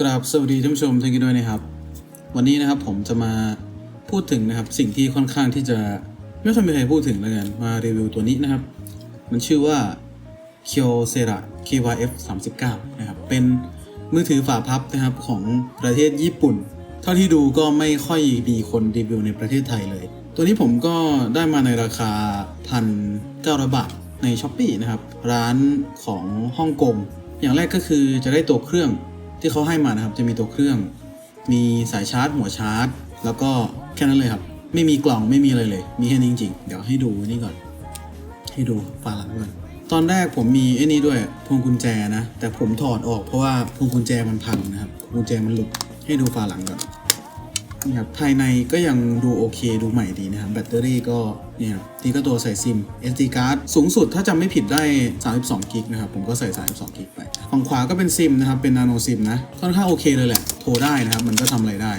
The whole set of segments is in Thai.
กราบสวัสดีท่านผู้ชมทุกท่านด้วยนะครับ วันนี้นะครับผมจะมาพูดถึงนะครับสิ่งที่ค่อนข้างที่จะไม่ค่อยมีใครพูดถึงแล้วกันมารีวิวตัวนี้นะครับ มันชื่อว่า k y o s e r a KYF 39นะครับเป็นมือถือฝาพับนะครับของประเทศญี่ปุ่น เท่าที่ดูก็ไม่ค่อยมีคนรีวิวในประเทศไทยเลย ตัวนี้ผมก็ได้มาในราคาพันเก้าบาทใน s h อ p e e นะครับร้านของฮ่องกงอย่างแรกก็คือจะได้ตัวเครื่อง ที่เขาให้มานะครับจะมีตัวเครื่อง มีสายชาร์จ หัวชาร์จ แล้วก็แค่นั้นเลยครับ ไม่มีกล่องไม่มีอะไรเลย มีแค่นี้จริงๆ เดี๋ยวให้ดูนี่ก่อน ให้ดูฝาหลังก่อนตอนแรกผมมีไอ้นี่ด้วยพวงกุญแจนะ แต่ผมถอดออกเพราะว่าพวงกุญแจมันพังนะครับพวงกุญแจมันหลุดให้ดูฝาหลังก่อน นี่ครับภายในก็ยังดูโอเคดูใหม่ดีนะครับ แบตเตอรี่ก็เนี่ยครับนี่ก็ตัวใส่ซิม SD card สูงสุดถ้าจำไม่ผิดได้ 32กิกนะครับ ผมก็ใส่ 32กิกไปฝั่งขวาก็เป็นซิมนะครับ เป็นนาโนซิมนะ ค่อนข้างโอเคเลยแหละ โทรได้นะครับ มันก็ทำอะไรได้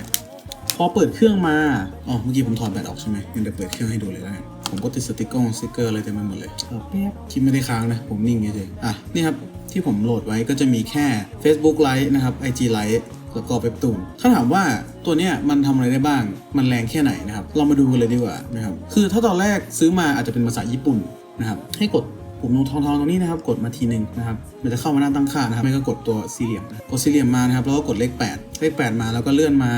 พอเปิดเครื่องมา อ๋อ เมื่อกี้ผมถอดแบตออกใช่ไหมงั้นเดี๋ยวเปิดเครื่องให้ดูเลยแล้วกันผมก็ติดสติกเกอร์สติกเกอร์อะไรเต็มไปหมดเลยเออแป๊บที่ไม่ได้ค้างนะ ผมนิ่งเฉยๆอะ นี่ครับ ที่ผมโหลดไว้ก็จะมีแค่ Facebook Lite นะครับ IG Lite แล้วก็เว็บตูนถ้าถามว่าตัวเนี้ยมันทำอะไรได้บ้าง มันแรงแค่ไหนนะครับ เรามาดูกันเลยดีกว่านะครับ คือถ้าตอนแรกซื้อมาอาจจะเป็นภาษาญี่ปุ่นนะครับ ให้กดปุ่มทองทองๆตรงนี้นะครับ กดมาทีหนึ่งนะครับ มันจะเข้ามาหน้าตั้งค่านะครับ ไม่ก็กดตัวสี่เหลี่ยม กดสี่เหลี่ยมมานะครับ แล้วก็กดเลข 8 เลข 8 มาแล้วก็เลื่อนมา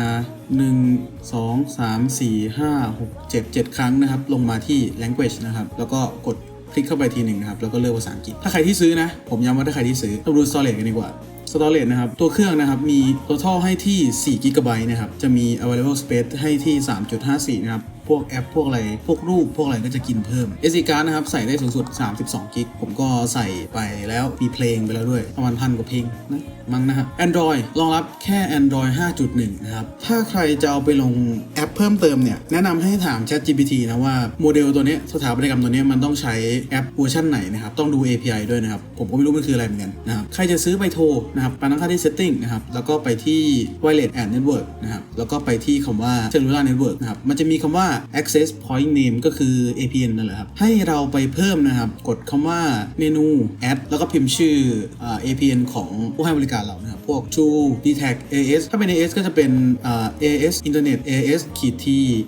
1 2 3 4 5 6 7 7 ครั้งนะครับ ลงมาที่ language นะครับ แล้วก็กดคลิกเข้าไปทีหนึ่งนะครับ แล้วก็เลือกภาษาอังกฤษ ถ้าใครที่ซื้อนะ ผมย้ำว่าถ้าใครที่ซื้อเราดู storage กันดีกว่า storage นะครับ ตัวเครื่องนะครับ มี total ให้ที่4 g b นะครับ จะมี available space ให้ที่ 3.54 นะครับ พวกแอปพวกอะไร พวกรูปพวกอะไรก็จะกินเพิ่ม SD card นะครับ ใส่ได้สูงสุด 32 กิก ผมก็ใส่ไปแล้วมีเพลงไปแล้วด้วย ประมาณพันกว่าเพลงนะมั้งนะครับ Android รองรับแค่ Android 5.1 นะครับ ถ้าใครจะเอาไปลงแอปเพิ่มเติมเนี่ย แนะนำให้ถาม ChatGPT นะว่าโมเดลตัวนี้สถาปัตยกรรมตัวนี้มันต้องใช้แอปเวอร์ชันไหนนะครับ ต้องดู API ด้วยนะครับ ผมก็ไม่รู้มันคืออะไรเหมือนกันนะครับใครจะซื้อไปโทรนะครับไปตั้งค่าที่ setting นะครับแล้วก็ไปที่ wireless and network นะครับแล้วก็ไปที่คำว่า cellular network นะครับมันจะมีคำว่า access point name ก็คือ APN นั่นแหละครับ ให้เราไปเพิ่มนะครับ กดคำว่าเมนู add แล้วก็พิมพ์ชื่ออ่า APN ของผู้ให้บริการเรานะครับ พวก True d t a c AS ถ้าเป็น AS ก็จะเป็น AS Internet AS ขีด T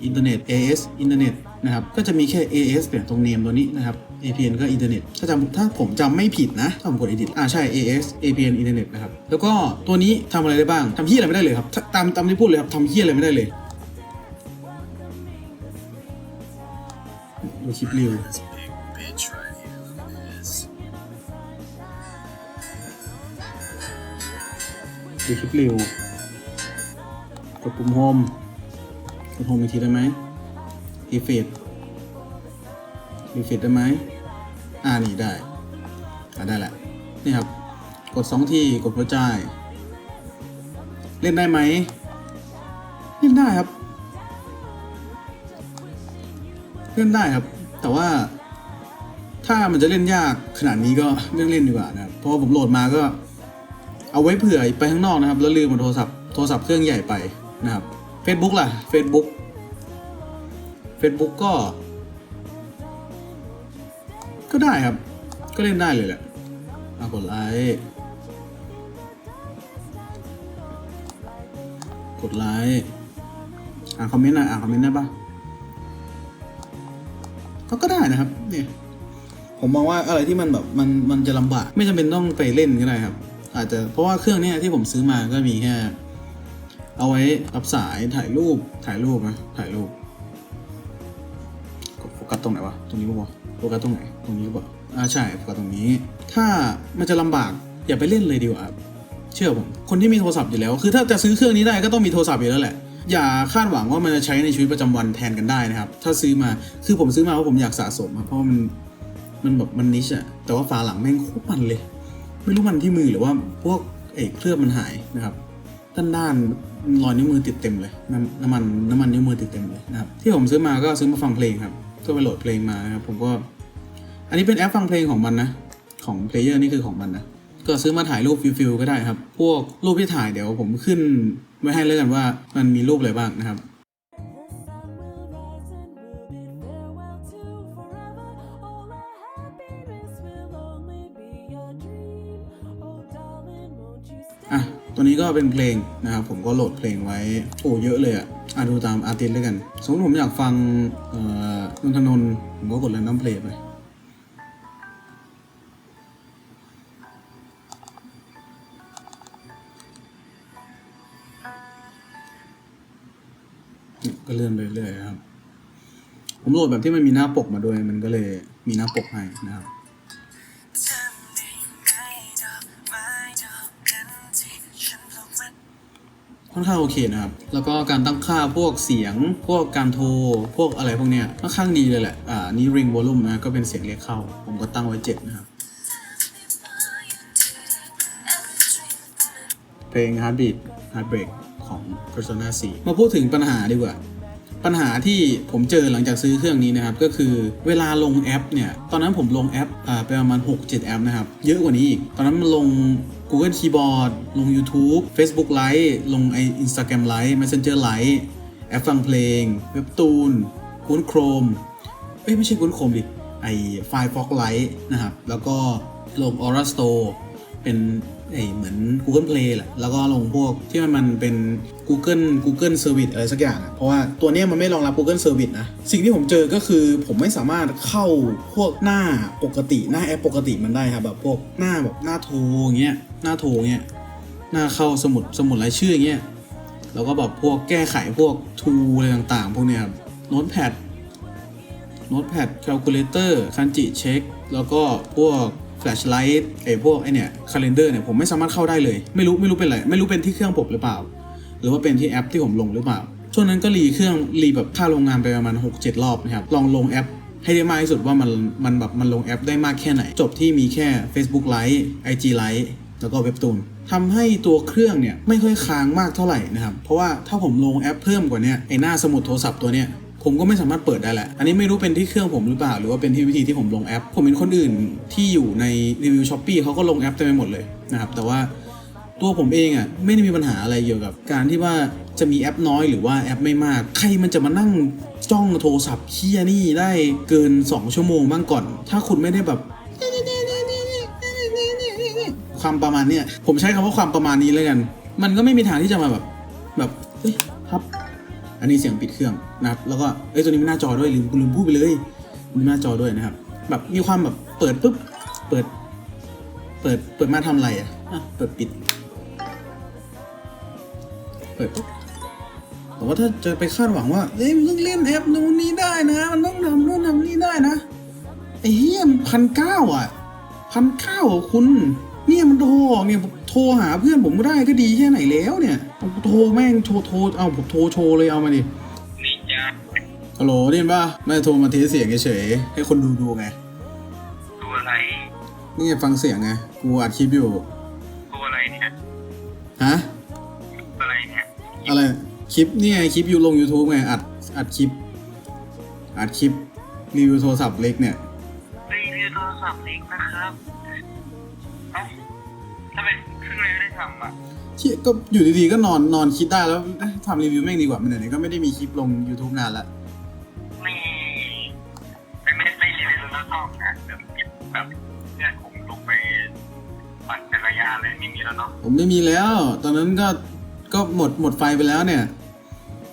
Internet AS Internet นะครับ ก็จะมีแค่ AS เนี่ยตรงเนมตัวนี้นะครับ APN ก็อินเทอร์เน็ตถ้าจำถ้าผมจำไม่ผิดนะถ้าผมกด edit อ่าใช่ AS APN อินเทอร์เน็ตนะครับ แล้วก็ตัวนี้ทำอะไรได้บ้างทำเฮียอะไรไม่ได้เลยครับ ตามตามที่พูดเลยครับทำเฮียอะไรไม่ได้เลย ดูคลิปรีวดูคลิปรีวกดปุ่มโฮมกดโฮมอีกทีได้ไหมรีเฟดรีเฟดได้ไหมอ่านี่ได้อ่าได้แหละนี่ครับ กดสองทีกดหัวใจเล่นได้ไหมเล่นได้ครับ เล่นได้ครับ แต่ว่า ถ้ามันจะเล่นยากขนาดนี้ก็เล่นเล่นดีกว่านะครับเพราะผมโหลดมาก็ เอาไว้เผื่อไปข้างนอกนะครับ แล้วลืมบนโทรศัพท์โทรศัพท์เครื่องใหญ่ไปนะครับ Facebook ล่ะ Facebook Facebook ก็ ก็ได้ครับ ก็เล่นได้เลยแหละอะกดไลค์กดไลค์อ่านคอมเมนต์หน่อยอ่านคอมเมนต์ได้ปะ ก็ก็ได้นะครับเนี่ยผมมองว่าอะไรที่มันแบบมันมันจะลำบากไม่จำเป็นต้องไปเล่นก็ได้ครับ อาจจะเพราะว่าเครื่องเนี้ยที่ผมซื้อมาก็มีแค่ เอาไว้รับสายถ่ายรูปถ่ายรูปนะถ่ายรูปโฟกัสตรงไหนวะตรงนี้ปะวะโฟกัสตรงไหนตรงนี้ปะอ่าใช่โฟกัสตรงนี้ ถ้ามันจะลำบากอย่าไปเล่นเลยดีกว่าเชื่อผมคนที่มีโทรศัพท์อยู่แล้ว คือถ้าจะซื้อเครื่องนี้ได้ก็ต้องมีโทรศัพท์อยู่แล้วแหละ อย่าคาดหวังว่ามันจะใช้ในชีวิตประจำวันแทนกันได้นะครับ ถ้าซื้อมาคือผมซื้อมาเพราะผมอยากสะสมเพราะมันมันแบบมันนิชอะแต่ว่าฝาหลังแม่งโคตรมันเลย ไม่รู้มันที่มือหรือว่าพวกเอกเคลือบมันหายนะครับด้านด้านรอยนิ้วมือติดเต็มเลยน้ำน้ำมันน้ำมันนิ้วมือติดเต็มเลยนะครับที่ผมซื้อมาก็ซื้อมาฟังเพลงครับก็ไปโหลดเพลงมานะครับผมก็ อันนี้เป็นแอปฟังเพลงของมันนะของเพลเยอร์นี่คือของมันนะก็ซื้อมาถ่ายรูปฟิลๆก็ได้ครับ พวกรูปที่ถ่ายเดี๋ยวผมขึ้น ไว้ให้เลยกันว่ามันมีรูปอะไรบ้างนะครับอะตัวนี้ก็เป็นเพลงนะครับ ผมก็โหลดเพลงไว้โอ้เยอะเลยอะอะดูตามอาร์ติสต์เลยกัน สมมติผมอยากฟังเอ่อนนทนนผมก็กด random play ไป ก็เลื่อนไปเรื่อยๆครับ ผมโหลดแบบที่มันมีหน้าปกมาด้วย มันก็เลยมีหน้าปกให้นะครับ ค่อนข้างโอเคนะครับ แล้วก็การตั้งค่าพวกเสียง พวกการโทร พวกอะไรพวกเนี้ยค่อนข้างดีเลยแหละ อ่า นี่ ring volume นะ ก็เป็นเสียงเรียกเข้า ผมก็ตั้งไว้เจ็ดนะครับ เพลง Heartbeat Heartbreak ของ Persona 4 มาพูดถึงปัญหาดีกว่า ปัญหาที่ผมเจอหลังจากซื้อเครื่องนี้นะครับ ก็คือเวลาลงแอปเนี่ย ตอนนั้นผมลงแอปอ่าไปประมาณ 6-7 แอปนะครับ เยอะกว่านี้อีก ตอนนั้นมันลง Google Keyboard ลง YouTube Facebook Lite ลงไอ Instagram Lite Messenger Lite แอปฟังเพลง เว็บตูน Google Chrome เอ้ยไม่ใช่ Google Chrome ดิไอ Firefox Lite นะครับ แล้วก็ลง Aura Store เป็นไอ เหมือน Google Play แหละ แล้วก็ลงพวกที่มันมันเป็น Google Google Service อะไรสักอย่าง เพราะว่าตัวนี้มันไม่รองรับ Google Service นะ สิ่งที่ผมเจอก็คือผมไม่สามารถเข้าพวกหน้าปกติหน้าแอปปกติมันได้ครับแบบพวกหน้าแบบหน้าโทรอย่างเงี้ยหน้าโทรเงี้ยหน้าเข้าสมุดสมุดรายชื่อย่างเงี้ยแล้วก็แบบพวกแก้ไขพวกทูอะไรต่างๆ พวกเนี้ยครับโน้ตแพดโน้ตแพดแคลคูลเลเตอร์คันจิเช็คแล้วก็พวก ลชไลท์ไอ้พวกไอเนี่ยคาล endar เนี่ยผมไม่สามารถเข้าได้เลย ไม่รู้ไม่รู้เป็นไรไม่รู้เป็นที่เครื่องผมหรือเปล่า หรือว่าเป็นที่แอปที่ผมลงหรือเปล่า ช่วงนั้นก็รีเครื่องรีแบบค่าโรงงานไปประมาณ6-7 รอบนะครับลองลงแอปให้ได้มากที่สุดว่ามันมันแบบมันลงแอปได้มากแค่ไหน จบที่มีแค่ Facebook Lite IG Lite แล้วก็เว็บตูนทำให้ตัวเครื่องเนี่ยไม่ค่อยค้างมากเท่าไหร่นะครับ เพราะว่าถ้าผมลงแอปเพิ่มกว่านี้ไอหน้าสมุดโทรศัพท์ตัวเนี้ย ผมก็ไม่สามารถเปิดได้แหละ อันนี้ไม่รู้เป็นที่เครื่องผมหรือเปล่า หรือว่าเป็นที่วิธีที่ผมลงแอป ผมเห็นคนอื่นที่อยู่ในรีวิวช้อปปี้เขาก็ลงแอปเต็มไปหมดเลยนะครับ แต่ว่าตัวผมเองอะไม่ได้มีปัญหาอะไรเกี่ยวกับ การที่ว่าจะมีแอปน้อยหรือว่าแอปไม่มาก ใครมันจะมานั่งจ้องโทรศัพท์เคียนี่ได้เกิน 2 ชั่วโมงบ้างก่อน ถ้าคุณไม่ได้แบบความประมาณเนี้ยผมใช้คำว่าความประมาณนี้เลยกัน มันก็ไม่มีทางที่จะมาแบบแบบครับ อันนี้เสียงปิดเครื่องนะครับแล้วก็เอ้ยตัวนี้มีหน้าจอด้วยลืมลืมพูดไปเลยมีหน้าจอด้วยนะครับ แบบมีความแบบเปิดปุ๊บเปิด เปิดเปิดมาทำอะไรอะอะเปิดปิด เปิดปุ๊บแต่ว่าถ้าจะไปคาดหวังว่าเอ้ยมันต้องเล่นแอปนู้นนี้ได้นะ มันต้องทำนู่นทำนี่ได้นะไอ้เหี้ยมันพันเก้าอะพันเก้าอะคุณเนี่ยมันโทรออกเนี่ยผมโท รหาเพื่อนผมก็ได้ก็ดีแค่ไหนแล้วเนี่ยผมโทรแม่งโทรโทรเอาผมโทรโชว์เลยเอามาดินี่จ้าฮัลโหลได้ยินป่ะไม่โทรมาเทสเสียงเฉยๆให้คนดูดูไงตัวอะไรนี่ไงฟังเสียงไงกูอัดคลิปอยู่ตัวอะไรเนี่ยฮะอะไรเนี่ยอะไรคลิปนี่ไงคลิปอยู่ลง YouTube ไงอัดอัดคลิปอัดคลิปรีวิวโทรศัพท์เล็กเนี่ยรีวิวโทรศัพท์เล็กนะครับ เอ้าทำไมเพิ่งเลยได้ทำอะเชี่ยก็อยู่ดีๆก็นอนนอนคิดได้แล้วเอ๊ะทำรีวิวแม่งดีกว่ามันไหนๆก็ไม่ได้มีคลิปลง YouTube นานละไม่ไม่ไม่ไม่รีวิวแล้วชอบนะแบบแบบเนี่ยผมลงไปปั่นจักรยานเลยไม่มีแล้วเนาะผมไม่มีแล้ว ตอนนั้นก็ก็หมดหมดไฟไปแล้วเนี่ย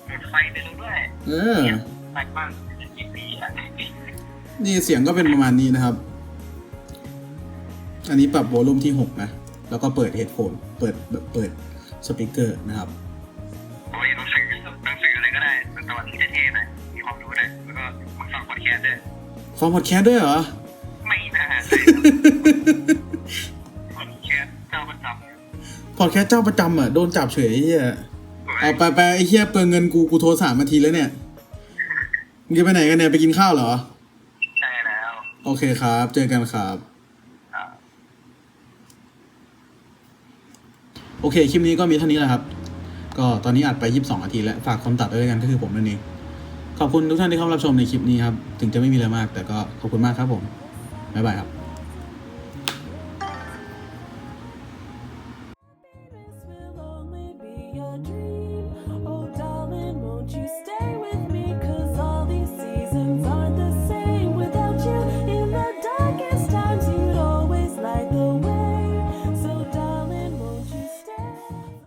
หมดไฟไปแล้วด้วยเออไฟบ้านยี่ปีอะนี่เสียงก็เป็นประมาณนี้นะครับ อันนี้ปรับโวลูมที่6นะ แล้วก็เปิดเฮดโฟนเปิดแบบเปิดสปีกเกอร์นะครับโอ้ยหนังสือหนังสืออะไรก็ได้แต่ตอนที่เท่ๆหน่อยมีความรู้ด้วยแล้วก็มึงฟังพอดแคสต์ด้วยฟังพอดแคสต์ด้วยเหรอ ไม่น่าใช่พอดแคสต์เจ้าประจำพอดแคสต์เจ้าประจำอะโดนจับเฉยไอ้เฮียเอาไปไปไอ้เฮียเปลืองเงินกูกูโทรสามนาทีแล้วเนี่ยมึงจะไปไหนกันเนี่ยไปกินข้าวเหรอ ใช่แล้ว โอเคครับ เจอกันครับ อ่า โอเคคลิปนี้ก็มีเท่านี้แหละครับ ก็ตอนนี้อัดไป 22นาทีแล้ว ฝากคนตัดด้วยกันก็คือผมนั่นเองขอบคุณทุกท่านที่เข้ามารับชมในคลิปนี้ครับ ถึงจะไม่มีอะไรมาก แต่ก็ขอบคุณมากครับผม บ๊ายบายครับ